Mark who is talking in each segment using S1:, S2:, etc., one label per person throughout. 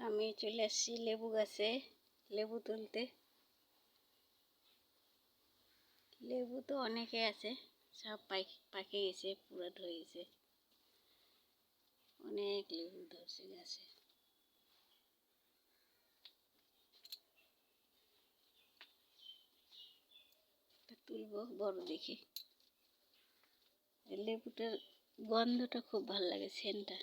S1: আমি চলে আসছি লেবু গাছে, লেবু তুলতে। লেবু তো অনেকে আছে, সব পাকে গেছে, পুরো হয়ে গেছে। অনেক লেবু ধরছে গাছে। তুলবো, বড় দেখে। লেবুটার গন্ধটা খুব ভালো লাগে, সেন্টটা।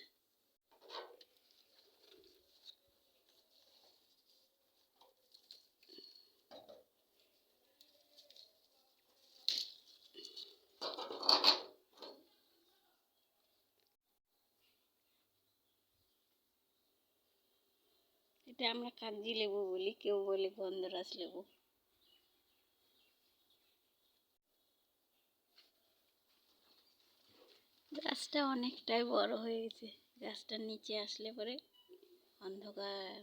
S1: এটা আমরা কাগজি লেবু বলি, কেউ বলে গন্ধরাজ লেবু। গাছটা অনেকটাই বড় হয়ে গেছে, গাছটার নিচে আসলে পরে অন্ধকার।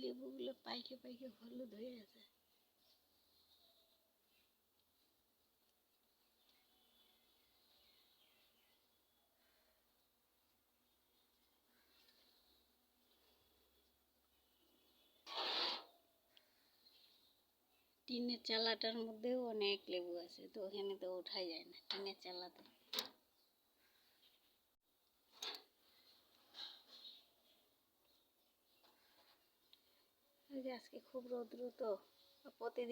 S1: লেবুগুলো পাইকে পাইকে হলুদ হয়ে আছে টিনের চালাটার মধ্যেও অনেক লেবু আছে, তো ওখানে তো ওঠাই যায় না টিনের চালাতে। আজকে খুব রৌদ্র তো প্রতিদিন